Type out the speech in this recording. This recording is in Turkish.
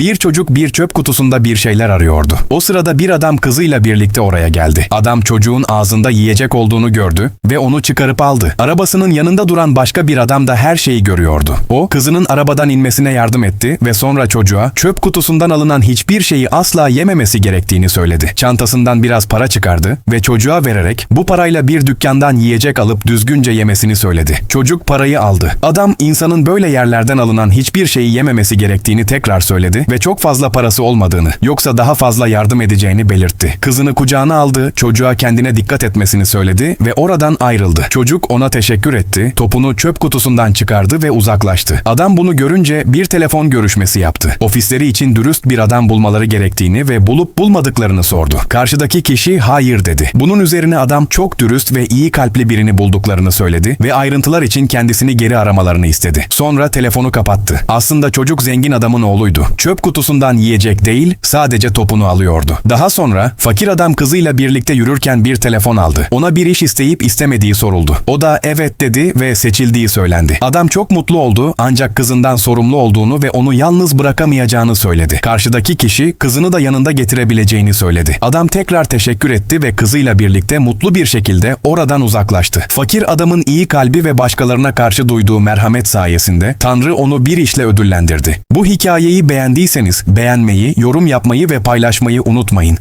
Bir çocuk bir çöp kutusunda bir şeyler arıyordu. O sırada bir adam kızıyla birlikte oraya geldi. Adam çocuğun ağzında yiyecek olduğunu gördü ve onu çıkarıp aldı. Arabasının yanında duran başka bir adam da her şeyi görüyordu. O kızının arabadan inmesine yardım etti ve sonra çocuğa çöp kutusundan alınan hiçbir şeyi asla yememesi gerektiğini söyledi. Çantasından biraz para çıkardı ve çocuğa vererek bu parayla bir dükkandan yiyecek alıp düzgünce yemesini söyledi. Çocuk parayı aldı. Adam insanın böyle yerlerden alınan hiçbir şeyi yememesi gerektiğini tekrar söyledi ve çok fazla parası olmadığını, yoksa daha fazla yardım edeceğini belirtti. Kızını kucağına aldı, çocuğa kendine dikkat etmesini söyledi ve oradan ayrıldı. Çocuk ona teşekkür etti, topunu çöp kutusundan çıkardı ve uzaklaştı. Adam bunu görünce bir telefon görüşmesi yaptı. Ofisleri için dürüst bir adam bulmaları gerektiğini ve bulup bulmadıklarını sordu. Karşıdaki kişi hayır dedi. Bunun üzerine adam çok dürüst ve iyi kalpli birini bulduklarını söyledi ve ayrıntılar için kendisini geri aramalarını istedi. Sonra telefonu kapattı. Aslında çocuk zengin adamın oğluydu. Çöp kutusundan yiyecek değil, sadece topunu alıyordu. Daha sonra fakir adam kızıyla birlikte yürürken bir telefon aldı. Ona bir iş isteyip istemediği soruldu. O da evet dedi ve seçildiği söylendi. Adam çok mutlu oldu ancak kızından sorumlu olduğunu ve onu yalnız bırakamayacağını söyledi. Karşıdaki kişi kızını da yanında getirebileceğini söyledi. Adam tekrar teşekkür etti ve kızıyla birlikte mutlu bir şekilde oradan uzaklaştı. Fakir adamın iyi kalbi ve başkalarına karşı duyduğu merhamet sayesinde Tanrı onu bir işle ödüllendirdi. Bu hikayeyi beğendiyseniz beğenmeyi, yorum yapmayı ve paylaşmayı unutmayın.